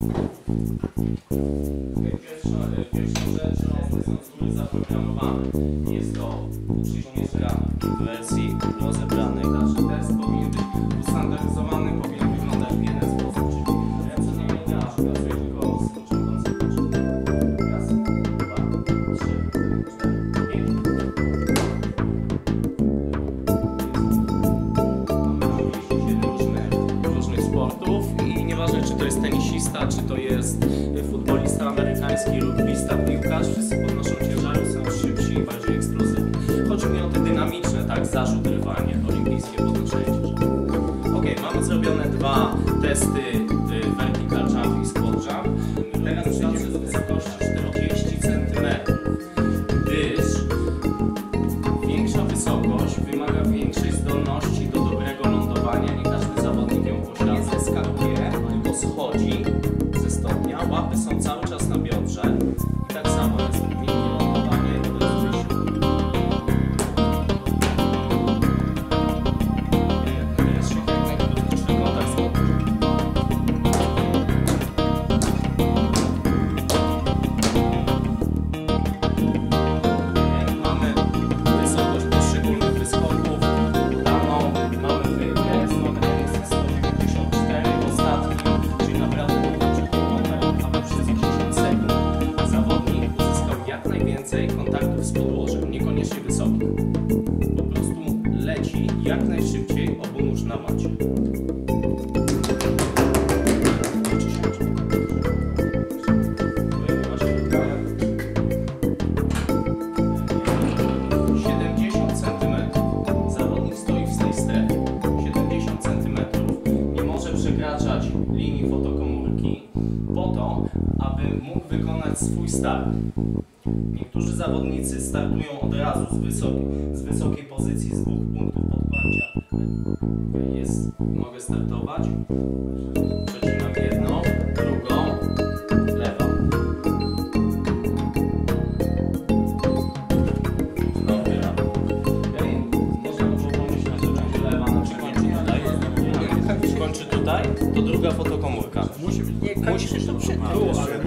Pierwsza, pierwsza rzecz, one są z góry zaprogramowane. Jest to żołnierska w wersji rozebranej. Test powinien być ustandaryzowany, powinien wyglądać w jeden sposób. Czyli nie aż pracuje tylko czy to jest futbolista amerykański, rugbista, piłkarz, wszyscy podnoszą ciężary, są szybsi i bardziej eksplozywni. Chodzi mi o te dynamiczne, tak, zarzut, rwanie, olimpijskie podnoszenie ciężaru. Ok, mamy zrobione dwa testy y, są cały jak najwięcej kontaktów z podłożem, niekoniecznie wysokich. Po prostu leci jak najszybciej obu nóż na macie. To, aby mógł wykonać swój start. Niektórzy zawodnicy startują od razu z wysokiej, z wysokiej pozycji, z dwóch punktów podparcia. Jest, mogę startować. Druga fotokomórka. Musi być. Nie, Musisz to przy... Tu, ale